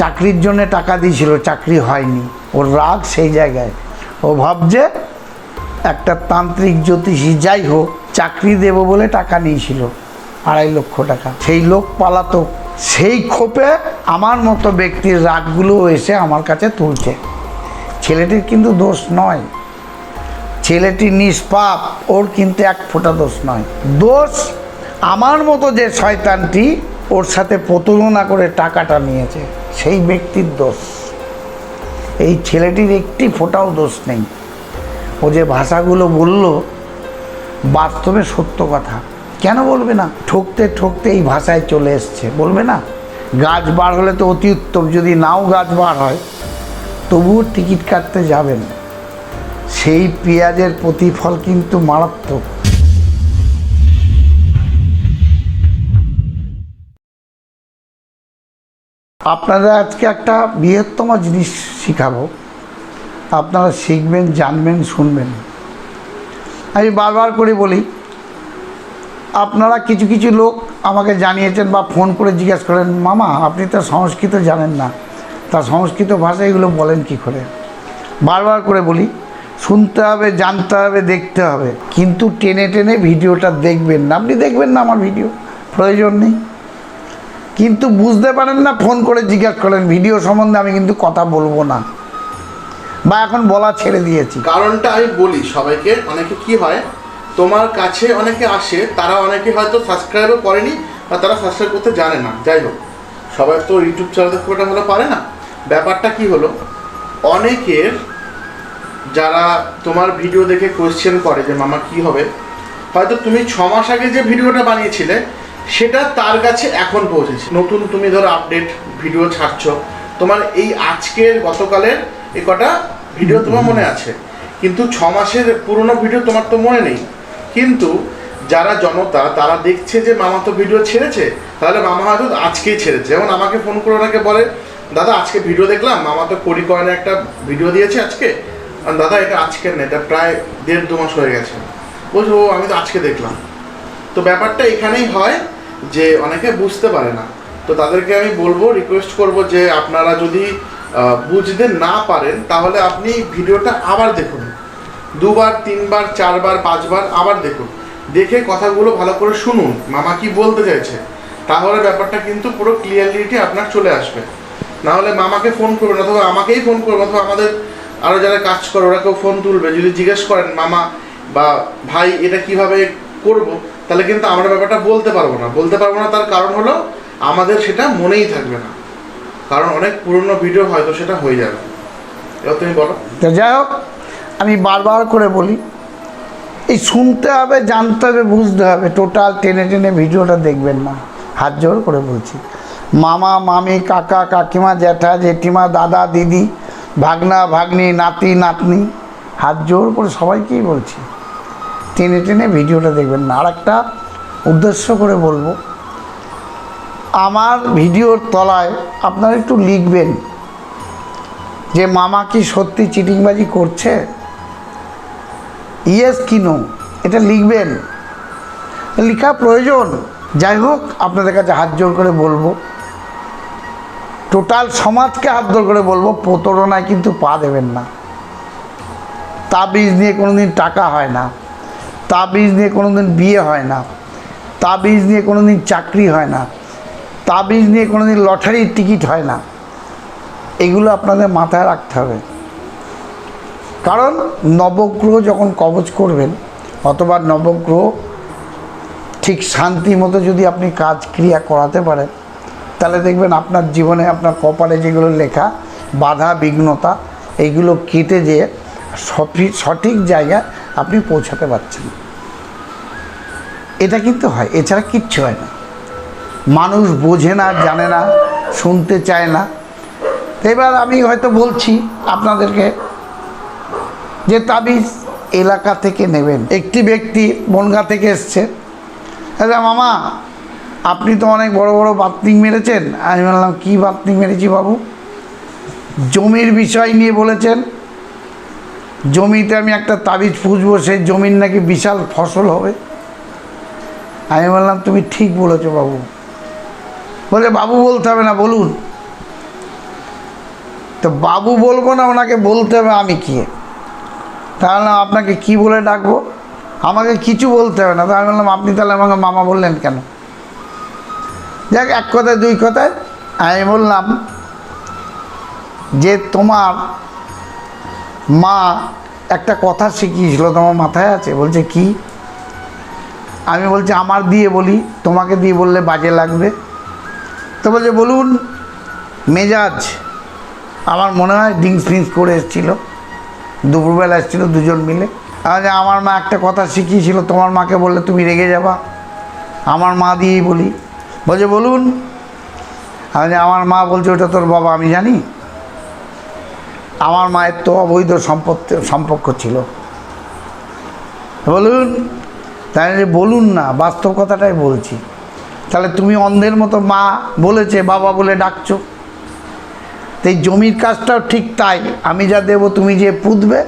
চাকরির জন্য টাকা দিয়েছিল, চাকরি হয়নি। ওর রাগ সেই জায়গায়। ও ভাবছে, একটা তান্ত্রিক জ্যোতিষী যাই হোক, চাকরি দেব বলে টাকা নিয়েছিল, আড়াই লক্ষ টাকা। সেই লোক পালাতো। সেই ক্ষোভে আমার মতো ব্যক্তির রাগগুলো এসে আমার কাছে তুলছে। ছেলেটির কিন্তু দোষ নয়। ছেলেটি নিষ্পাপ, ওর কিন্তু এক ফোঁটা দোষ নয়। দোষ আমার মতো যে শয়তানটি ওর সাথে প্রতুলনা করে টাকাটা নিয়েছে। সেই ব্যক্তির দোষ। এই ছেলেটির একটি ফোঁটাও দোষ নেই। ও যে ভাষাগুলো বলল, বাস্তবে সত্য কথা। কেন বলবে না? ঠকতে ঠকতে এই ভাষায় চলে এসছে। বলবে না, গাছ বার হলে তো অতি উত্তম, যদি নাও গাছ বার হয়, তবুও টিকিট কাটতে যাবেন। সেই পেঁয়াজের প্রতিফল কিন্তু মারাত্মক। আপনারা আজকে একটা বৃহত্তম জিনিস শিখাবো। আপনারা শিখবেন, জানবেন, শুনবেন। আমি বারবার করে বলি, আপনারা কিছু কিছু লোক আমাকে জানিয়েছেন বা ফোন করে জিজ্ঞেস করেন, মামা, আপনি তো সংস্কৃত জানেন না। তা সংস্কৃত ভাষা এগুলো বলেন কি করে? বারবার করে বলি, শুনতে হবে, জানতে হবে, দেখতে হবে। কিন্তু টেনে টেনে ভিডিওটা দেখবেন না। আপনি দেখবেন না আমার ভিডিও। প্রয়োজন নেই। কিন্তু বুঝতে পারেন না, ফোন করে জিজ্ঞেস করেন, ভিডিও সম্বন্ধে আমি কিন্তু কথা বলব না। বা এখন বলা ছেড়ে দিয়েছি। কারণটা আমি বলি সবাইকে, অনেকে কি হয়, তোমার কাছে অনেকে আসে, তারা অনেকে হয়তো সাবস্ক্রাইবও করেনি বা তারা সাবস্ক্রাইব করতে জানে না। যাই হোক, সবাই তো ইউটিউব চ্যানেল খুব একটা ভালো পারে না। ব্যাপারটা কি হলো, অনেকের যারা তোমার ভিডিও দেখে কোয়েশ্চেন করে যে, মামা, কি হবে? হয়তো তুমি ছ মাস আগে যে ভিডিওটা বানিয়েছিলে সেটা তার কাছে এখন পৌঁছেছে। নতুন তুমি ধরো আপডেট ভিডিও ছাড়ছ তোমার এই আজকের গতকালের এই কটা ভিডিও তোমার মনে আছে? কিন্তু ছ মাসের পুরনো ভিডিও তোমার তো মনে নেই। কিন্তু যারা জনতা তারা দেখছে যে মামা তো ভিডিও ছেড়েছে তাহলে মামা হয়তো আজকেই ছেড়েছে। যেমন আমাকে ফোন করে ওনাকে বলে দাদা আজকে ভিডিও দেখলাম মামা তো করি কয়না একটা ভিডিও দিয়েছে আজকে? আর দাদা এটা আজকের না এটা প্রায় দেড় দু মাস হয়ে গেছে। বলছো "ও, আমি তো আজকে দেখলাম। তো ব্যাপারটা এখানেই হয় যে অনেকে বুঝতে পারে না। তো তাদেরকে আমি বলব রিকোয়েস্ট করব যে আপনারা যদি বুঝতে না পারেন, তাহলে আপনি ভিডিওটা আবার দেখুন। দুবার, তিনবার, চারবার, পাঁচবার আবার দেখুন। দেখে কথাগুলো ভালো করে শুনুন, মামা কি বলতে চাইছে। তাহলে ব্যাপারটা কিন্তু পুরো ক্লিয়ারিটি আপনার চলে আসবে। না হলে মামাকে ফোন করবেন, অথবা আমাকেই ফোন করবেন, অথবা আমাদের আরও যারা কাজ করে, ওরা কেউ ফোন তুলবে। যদি জিজ্ঞেস করেন, মামা বা ভাই, এটা কীভাবে করব? তাহলে কিন্তু আমরা ব্যাপারটা বলতে পারব না। বলতে পারব না তার কারণ হলো আমাদের সেটা মনেই থাকবে না। কারণ অনেক পুরনো ভিডিও হয়তো সেটা হয়ে যাবে। এবার তুমি বলো। তো যাই হোক, আমি বারবার করে বলি, এই শুনতে হবে, জানতে হবে, বুঝতে হবে। টোটাল টেনে টেনে ভিডিওটা দেখবেন না। হাত জোর করে বলছি। মামা, মামি, কাকা, কাকিমা, জ্যাঠা, জেঠিমা, দাদা, দিদি, ভাগনা, ভাগ্নি, নাতি, নাতনি, হাত জোর করে সবাইকেই বলছি। টেনে টেনে ভিডিওটা দেখবেন না। আর একটা উদ্দেশ্য করে বলব, আমার ভিডিওর তলায় আপনারা একটু লিখবেন যে মামা কি সত্যি চিটিংবাজি করছে? ইয়েস কি নো এটা লিখবেন। লেখা প্রয়োজন। যাই হোক, আপনাদের কাছে হাত জোর করে বলব, টোটাল সমাজকে হাত জোর করে বলব, প্রতারণায় কিন্তু পা দেবেন না। তাবিজ নিয়ে কোনো দিন টাকা হয় না। তাবিজ নিয়ে কোনো দিন বিয়ে হয় না। তাবিজ নিয়ে কোনো দিন চাকরি হয় না। তাবিজ নিয়ে কোনো দিন লটারির টিকিট হয় না। এগুলো আপনাদের মাথায় রাখতে হবে। কারণ নবগ্রহ যখন কবচ করবেন, অথবা নবগ্রহ ঠিক শান্তি মতো যদি আপনি কাজ ক্রিয়া করাতে পারেন, তাহলে দেখবেন আপনার জীবনে আপনার কপালে যেগুলো লেখা, বাধা, বিঘ্নতা এইগুলো কেটে যেয়ে সঠিক জায়গায় আপনি পৌঁছাতে পারছেন। এটা কিন্তু হয়, এছাড়া কিচ্ছু হয় না। মানুষ বোঝে না, জানে না, শুনতে চায় না। এবার আমি হয়তো বলছি আপনাদেরকে যে তাবিজ এলাকা থেকে নেবেন। একটি ব্যক্তি বনগা থেকে এসছে। আচ্ছা মামা, আপনি তো অনেক বড় বড় বাতনিক মেরেছেন। আমি বললাম, কী বাতনিক মেরেছি বাবু? জমির বিষয় নিয়ে বলেছেন। জমিতে আমি একটা তাবিজ পুষবো সেই জমির নাকি বিশাল ফসল হবে। আমি বললাম, তুমি ঠিক বলেছ বাবু। বলে, বাবু বলতে হবে না, বলুন। তো বাবু বলব না, ওনাকে বলতে হবে আমি কি। তাহলে আপনাকে কি বলে ডাকবো? আমাকে কিছু বলতে হবে না। তো আমি বললাম, আপনি তাহলে আমাকে মামা বললেন কেন? যাক, এক কথায়, দুই কথায়, আমি বললাম যে, তোমার মা একটা কথা শিখিয়েছিল, তোমার মাথায় আছে? বলছে, কি? আমি বলছি, আমার দিয়ে বলি, তোমাকে দিয়ে বললে বাজে লাগবে। তো বলছে, বলুন, মেজাজ। আমার মনে হয় ড্রিঙ্কস ফিঙ্কস করে এসেছিল। দুপুরবেলা এসেছিল দুজন মিলে। আমার মা একটা কথা শিখিয়েছিল, তোমার মাকে বললে তুমি রেগে যাবা। আমার মা দিয়েই বলি। বলছে, বলুন। আমি আমার মা বলছে, ওটা তোর বাবা, আমি জানি। আমার মায়ের তো অবৈধ সম্পত্তি, সম্পর্ক ছিল। বলুন তাই বলুন না, বাস্তব কথাটাই বলছি। তাহলে তুমি অন্ধের মতো মা বলেছে, বাবা বলে ডাকছো। এই জমির কাজটাও ঠিক তাই, আমি যা দেবো তুমি যে পুঁতবে,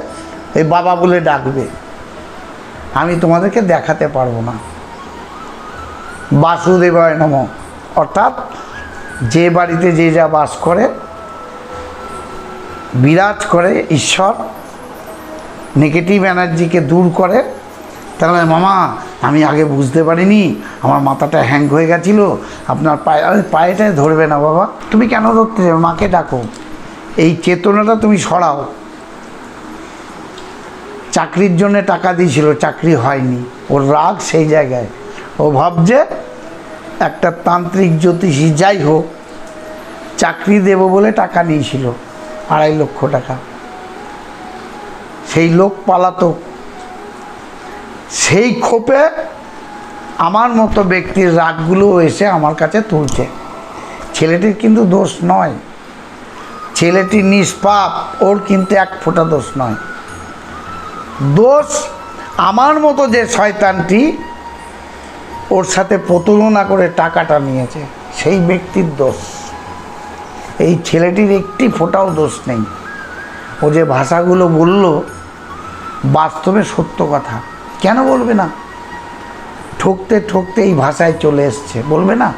এই বাবা বলে ডাকবে। আমি তোমাদেরকে দেখাতে পারব না। বাসুদেবায় নম। অর্থাৎ যে বাড়িতে যে যা বাস করে, বিরাজ করে, ঈশ্বর নেগেটিভ এনার্জিকে দূর করে তাহলে মামা, আমি আগে বুঝতে পারিনি, আমার মাথাটা হ্যাং হয়ে গেছিল, আপনার পায়ে পায়েটায় ধরবে না বাবা। তুমি কেন ধরতে যাবে? মাকে ডাকো। এই চেতনাটা তুমি সরাও। চাকরির জন্য টাকা দিয়েছিল, চাকরি হয়নি। ওর রাগ সেই জায়গায়। ও ভাবছে, একটা তান্ত্রিক জ্যোতিষী যাই হোক, চাকরি দেব বলে টাকা নিয়েছিল, আড়াই লক্ষ টাকা। সেই লোক পালাতক সেই ক্ষোভে আমার মতো ব্যক্তির রাগগুলো এসে আমার কাছে তুলছে। ছেলেটির কিন্তু দোষ নয়। ছেলেটি নিষ্পাপ, ওর কিন্তু এক ফোঁটা দোষ নয়। দোষ আমার মতো যে শয়তানটি ওর সাথে প্রতুলনা করে টাকাটা নিয়েছে, সেই ব্যক্তির দোষ। এই ছেলেটির একটি ফোঁটাও দোষ নেই। ও যে ভাষাগুলো বলল, বাস্তবে সত্য কথা। কেন বলবে না? ঠকতে ঠকতে এই ভাষায় চলে এসছে, বলবে না?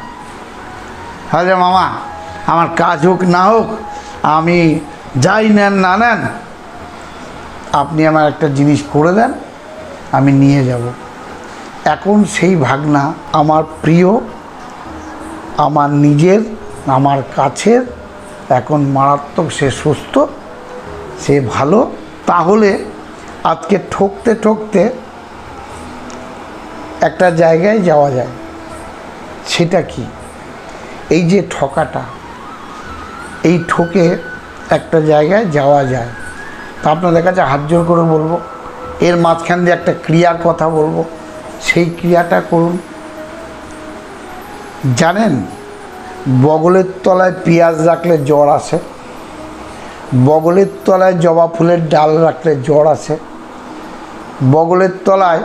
হ্যাঁ মামা, আমার কাজ হোক না হোক, আমি যাই নেন না নেন, আপনি আমার একটা জিনিস করে দেন, আমি নিয়ে যাব। এখন সেই ভাগনা আমার প্রিয়, আমার নিজের, আমার কাছের, এখন মারাত্মক সে সুস্থ, সে ভালো, তাহলে আজকে ঠকতে ঠকতে একটা জায়গায় যাওয়া যায়। সেটা কি? এই যে ঠকাটা, এই ঠকে একটা জায়গায় যাওয়া যায়। তা আপনাদের কাছে হাত জোর করে বলব, এর মাঝখান দিয়ে একটা ক্রিয়ার কথা বলব। সেই ক্রিয়াটা করুন। জানেন, বগলের তলায় পেঁয়াজ রাখলে জ্বর আসে, বগলের তলায় জবা ফুলের ডাল রাখলে জ্বর আসে, বগলের তলায়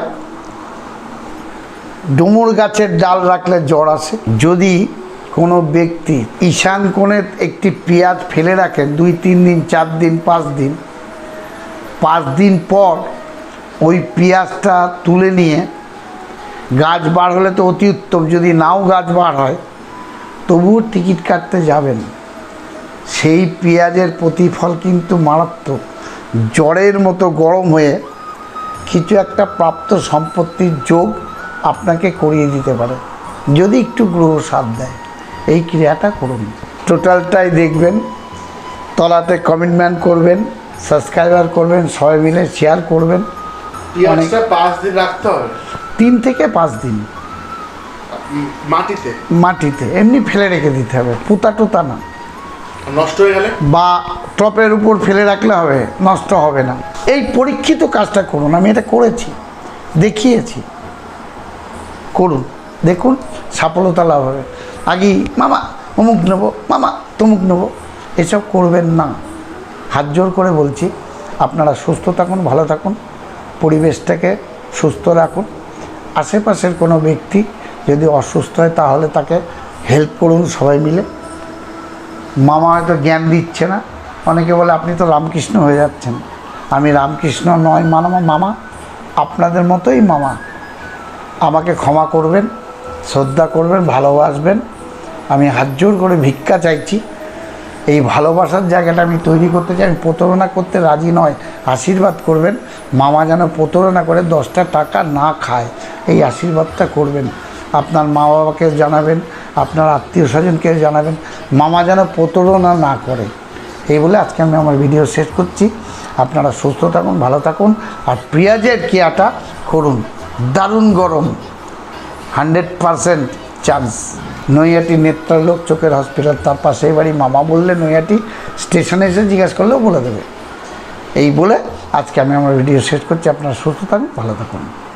ডুমুর গাছের ডাল রাখলে জ্বর আসে। যদি কোনো ব্যক্তি ঈশান কোণে একটি পেঁয়াজ ফেলে রাখেন, দুই, তিন দিন, চার দিন, পাঁচ দিন পাঁচ দিন পর ওই পেঁয়াজটা তুলে নিয়ে গাছ বার হলে তো অতি উত্তম, যদি নাও গাছ বার হয়, তবুও টিকিট কাটতে যাবেন। সেই পেঁয়াজের প্রতিফল কিন্তু মারাত্মক। জ্বরের মতো গরম হয়ে কিছু একটা প্রাপ্ত সম্পত্তির যোগ আপনাকে করিয়ে দিতে পারে। যদি একটু গ্রহ সাথ দেয় এই ক্রিয়াটা করুন। টোটালটাই দেখবেন তলাতে কমিটমেন্ট করবেন সাবস্ক্রাইবার করবেন সবাই মিলে শেয়ার করবেন। পাঁচ দিন রাখতে হবে? তিন থেকে পাঁচ দিন। মাটিতে? মাটিতে। এমনি ফেলে রেখে দিতে হবে পুতা টুতা না। নষ্ট হয়ে গেলে? বা টপের উপর ফেলে রাখলে হবে নষ্ট হবে না। এই পরীক্ষিত কাজটা করুন আমি এটা করেছি দেখিয়েছি। করুন, দেখুন সফলতা লাভ হবে। আগেই মামা, অমুক নেব, মামা, তমুক নেব। এসব করবেন না। হাত জোর করে বলছি, আপনারা সুস্থ থাকুন, ভালো থাকুন, পরিবেশটাকে সুস্থ রাখুন। আশেপাশের কোনো ব্যক্তি যদি অসুস্থ হয়, তাহলে তাকে হেল্প করুন সবাই মিলে। মামা হয়তো জ্ঞান দিচ্ছে না। অনেকে বলে, আপনি তো রামকৃষ্ণ হয়ে যাচ্ছেন। আমি রামকৃষ্ণ নয়, মানব মামা, আপনাদের মতোই মামা। আমাকে ক্ষমা করবেন, শ্রদ্ধা করবেন, ভালোবাসবেন। আমি হাত জোর করে ভিক্ষা চাইছি। এই ভালোবাসার জায়গাটা আমি তৈরি করতে চাই। আমি প্রতারণা করতে রাজি নয়। আশীর্বাদ করবেন। মামা যেন প্রতারণা করে দশটা টাকা না খায়, এই আশীর্বাদটা করবেন। আপনার মা বাবাকে জানাবেন, আপনার আত্মীয় স্বজনকে জানাবেন। মামা যেন প্রতারণা না করে। এই বলে আজকে আমি আমার ভিডিও শেষ করছি। আপনারা সুস্থ থাকুন, ভালো থাকুন। আর পেঁয়াজের কেয়াটা করুন। দারুণ গরম। Hundred percent chance. Naihati Netralok চোখের হসপিটাল, তার পাশেই বাড়ি। মামা বললে নৈয়াটি স্টেশনে এসে জিজ্ঞাসা করলেও বলে দেবে। এই বলে আজকে আমি আমার ভিডিও শেষ করছি। আপনারা সুস্থ থাকুন, ভালো থাকুন।